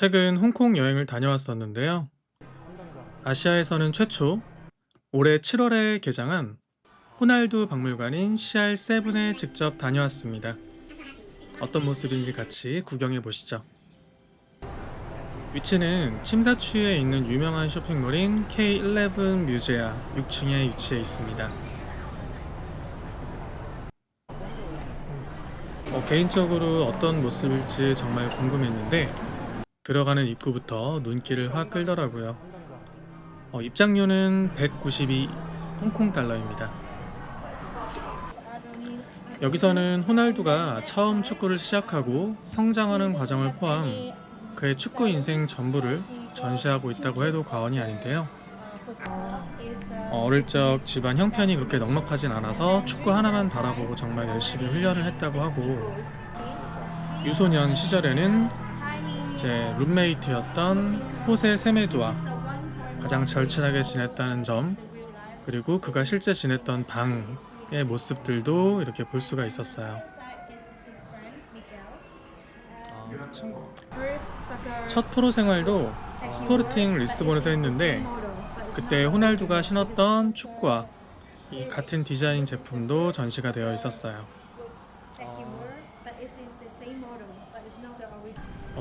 최근 홍콩 여행을 다녀왔었는데요. 아시아에서는 최초 올해 7월에 개장한 호날두 박물관인 CR7에 직접 다녀왔습니다. 어떤 모습인지 같이 구경해 보시죠. 위치는 침사추에 있는 유명한 쇼핑몰인 K11 뮤제아 6층에 위치해 있습니다. 어, 개인적으로 어떤 모습일지 정말 궁금했는데 들어가는 입구부터 눈길을 확 끌더라고요. 어, 입장료는 192 홍콩 달러입니다. 여기서는 호날두가 처음 축구를 시작하고 성장하는 과정을 포함 그의 축구 인생 전부를 전시하고 있다고 해도 과언이 아닌데요. 어, 어릴 적 집안 형편이 그렇게 넉넉하진 않아서 축구 하나만 바라보고 정말 열심히 훈련을 했다고 하고 유소년 시절에는 제 룸메이트였던 호세 세메두와 가장 절친하게 지냈다는 점 그리고 그가 실제 지냈던 방의 모습들도 이렇게 볼 수가 있었어요. 첫 프로 생활도 스포르팅 리스본에서 했는데 그때 호날두가 신었던 축구와 이 같은 디자인 제품도 전시가 되어 있었어요.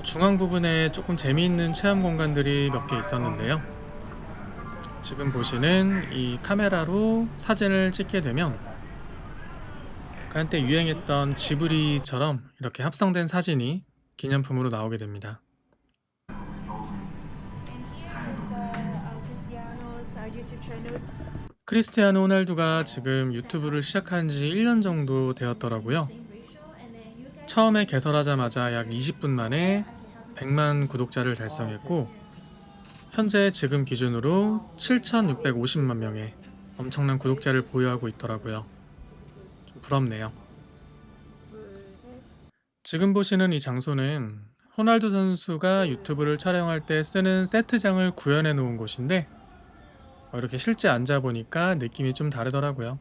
중앙 부분에 조금 재미있는 체험 공간들이 몇 개 있었는데요. 지금 보시는 이 카메라로 사진을 찍게 되면 그 한때 유행했던 지브리처럼 이렇게 합성된 사진이 기념품으로 나오게 됩니다. 크리스티아노 호날두가 지금 유튜브를 시작한 지 1년 정도 되었더라고요. 처음에 개설하자마자 약 20분 만에 100만 구독자를 달성했고 현재 지금 기준으로 7,650만 명의 엄청난 구독자를 보유하고 있더라고요. 좀 부럽네요. 지금 보시는 이 장소는 호날두 선수가 유튜브를 촬영할 때 쓰는 세트장을 구현해 놓은 곳인데 어, 이렇게 실제 앉아 보니까 느낌이 좀 다르더라고요.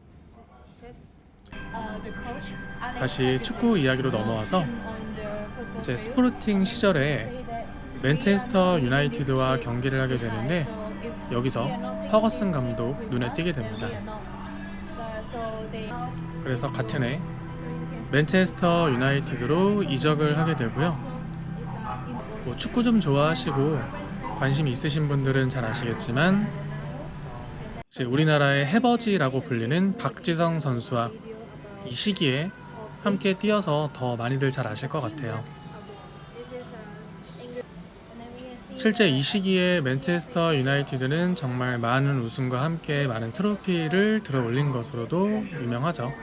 다시 축구 이야기로 넘어와서 이제 스포르팅 시절에 맨체스터 유나이티드와 경기를 하게 되는데 여기서 허거슨 감독 눈에 띄게 됩니다. 그래서 같은 해 맨체스터 유나이티드로 이적을 하게 되고요. 뭐 축구 좀 좋아하시고 관심 있으신 분들은 잘 아시겠지만 이제 우리나라의 해버지라고 불리는 박지성 선수와 이 시기에 함께 뛰어서 더 많이들 잘 아실 것 같아요. 실제 이 시기에 맨체스터 유나이티드는 정말 많은 우승과 함께 많은 트로피를 들어 올린 것으로도 유명하죠.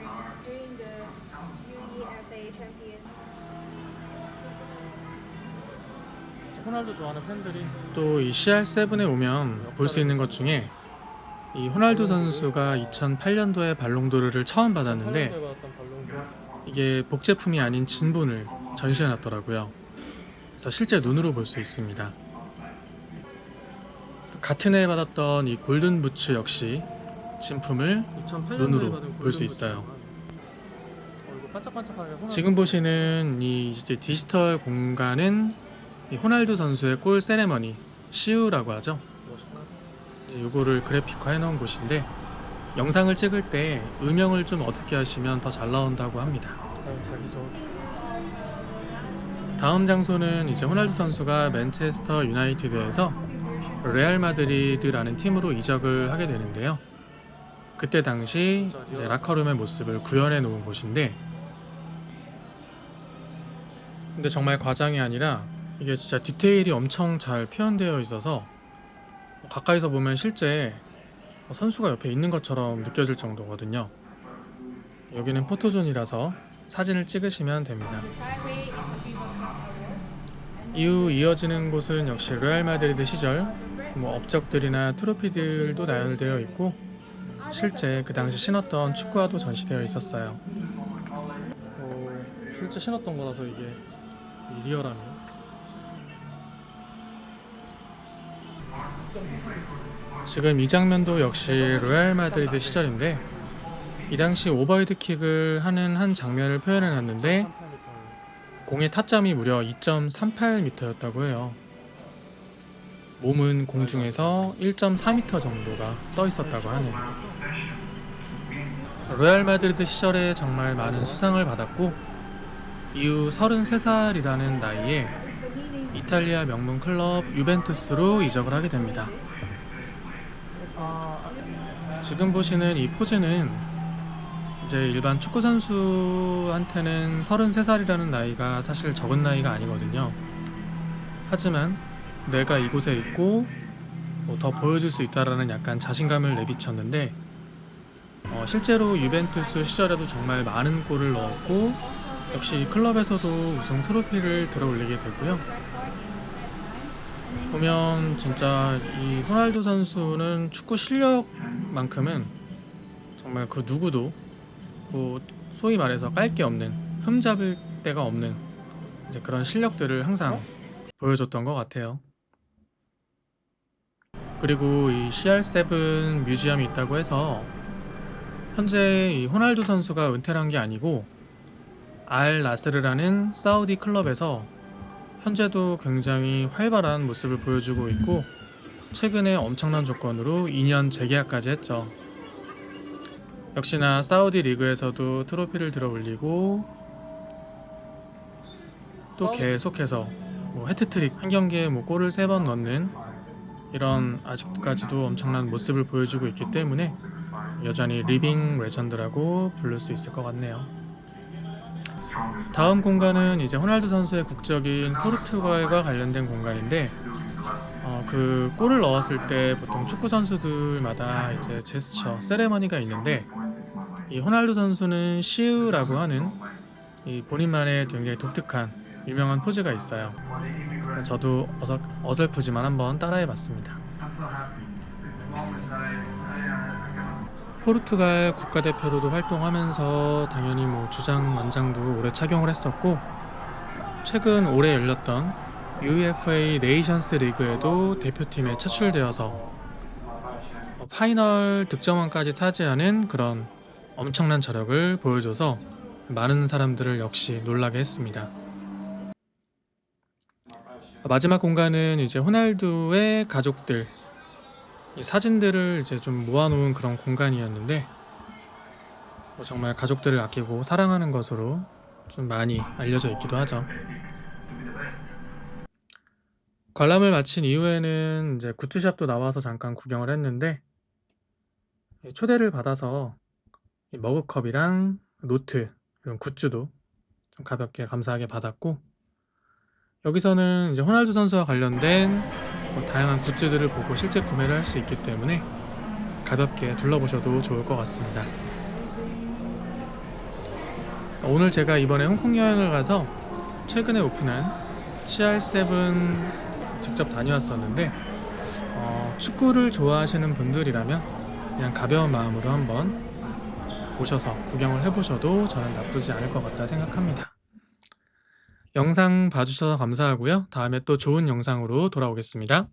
호날두 좋아하는 팬들이 또 이 CR7에 오면 볼 수 있는 것 중에 이 호날두 선수가 2008년도에 발롱도르를 처음 받았는데 이게 복제품이 아닌 진본을 전시해 놨더라고요. 그래서 실제 눈으로 볼 수 있습니다. 같은 해에 받았던 이 골든 부츠 역시 진품을 눈으로 볼 수 있어요. 지금 보시는 이 이제 디지털 공간은 이 호날두 선수의 골 세레머니 시우라고 하죠. 이제 요거를 그래픽화 해놓은 곳인데 영상을 찍을 때 음영을 좀 어둡게 하시면 더 잘 나온다고 합니다. 다음 장소는 이제 호날두 선수가 맨체스터 유나이티드에서 레알 마드리드라는 팀으로 이적을 하게 되는데요. 그때 당시 이제 라커룸의 모습을 구현해 놓은 곳인데 근데 정말 과장이 아니라 이게 진짜 디테일이 엄청 잘 표현되어 있어서 가까이서 보면 실제 선수가 옆에 있는 것처럼 느껴질 정도거든요. 여기는 포토존이라서 사진을 찍으시면 됩니다. 이후 이어지는 곳은 역시 레알 마드리드 시절 뭐 업적들이나 트로피들도 나열되어 있고 실제 그 당시 신었던 축구화도 전시되어 있었어요. 어, 실제 신었던 거라서 이게 리얼하네요. 지금 이 장면도 역시 레알 마드리드 시절인데 이 당시 오버헤드킥을 하는 한 장면을 표현해 놨는데 공의 타점이 무려 2.38m였다고 해요. 몸은 공중에서 1.4m 정도가 떠 있었다고 하네요. 로얄 마드리드 시절에 정말 많은 수상을 받았고 이후 33살이라는 나이에 이탈리아 명문 클럽 유벤투스로 이적을 하게 됩니다. 지금 보시는 이 포즈는 이제 일반 축구 선수한테는 33살이라는 나이가 사실 적은 나이가 아니거든요. 하지만 내가 이곳에 있고 뭐 더 보여줄 수 있다라는 약간 자신감을 내비쳤는데 어, 실제로 유벤투스 시절에도 정말 많은 골을 넣었고 역시 클럽에서도 우승 트로피를 들어올리게 되고요. 보면 진짜 이 호날두 선수는 축구 실력만큼은 정말 그 누구도 뭐 소위 말해서 깔 게 없는 흠잡을 데가 없는 이제 그런 실력들을 항상 보여줬던 것 같아요. 그리고 이 CR7 뮤지엄이 있다고 해서 현재 이 호날두 선수가 은퇴를 한 게 아니고 알 나스르라는 사우디 클럽에서 현재도 굉장히 활발한 모습을 보여주고 있고 최근에 엄청난 조건으로 2년 재계약까지 했죠. 역시나 사우디 리그에서도 트로피를 들어 올리고 또 계속해서 뭐 해트트릭 한 경기에 뭐 골을 세 번 넣는 이런 아직까지도 엄청난 모습을 보여주고 있기 때문에 여전히 리빙 레전드라고 부를 수 있을 것 같네요. 다음 공간은 이제 호날두 선수의 국적인 포르투갈과 관련된 공간인데 어, 그 골을 넣었을 때 보통 축구 선수들마다 이제 제스처 세레머니가 있는데 이 호날두 선수는 시우라고 하는 이 본인만의 굉장히 독특한 유명한 포즈가 있어요. 저도 어설, 어설프지만 한번 따라해봤습니다. 포르투갈 국가대표로도 활동하면서 당연히 뭐 주장 완장도 오래 착용을 했었고 최근 올해 열렸던 UEFA 네이션스 리그에도 대표팀에 차출되어서 어, 파이널 득점왕까지 차지하는 그런 엄청난 저력을 보여줘서 많은 사람들을 역시 놀라게 했습니다. 마지막 공간은 이제 호날두의 가족들 이 사진들을 이제 좀 모아놓은 그런 공간이었는데 뭐 정말 가족들을 아끼고 사랑하는 것으로 좀 많이 알려져 있기도 하죠. 관람을 마친 이후에는 이제 굿즈샵도 나와서 잠깐 구경을 했는데 이 초대를 받아서 이 머그컵이랑 노트 이런 굿즈도 좀 가볍게 감사하게 받았고 여기서는 이제 호날두 선수와 관련된 뭐 다양한 굿즈들을 보고 실제 구매를 할 수 있기 때문에 가볍게 둘러보셔도 좋을 것 같습니다. 오늘 제가 이번에 홍콩 여행을 가서 최근에 오픈한 CR7 직접 다녀왔었는데 어, 축구를 좋아하시는 분들이라면 그냥 가벼운 마음으로 한번 오셔서 구경을 해보셔도 저는 나쁘지 않을 것 같다 생각합니다. 영상 봐주셔서 감사하고요. 다음에 또 좋은 영상으로 돌아오겠습니다.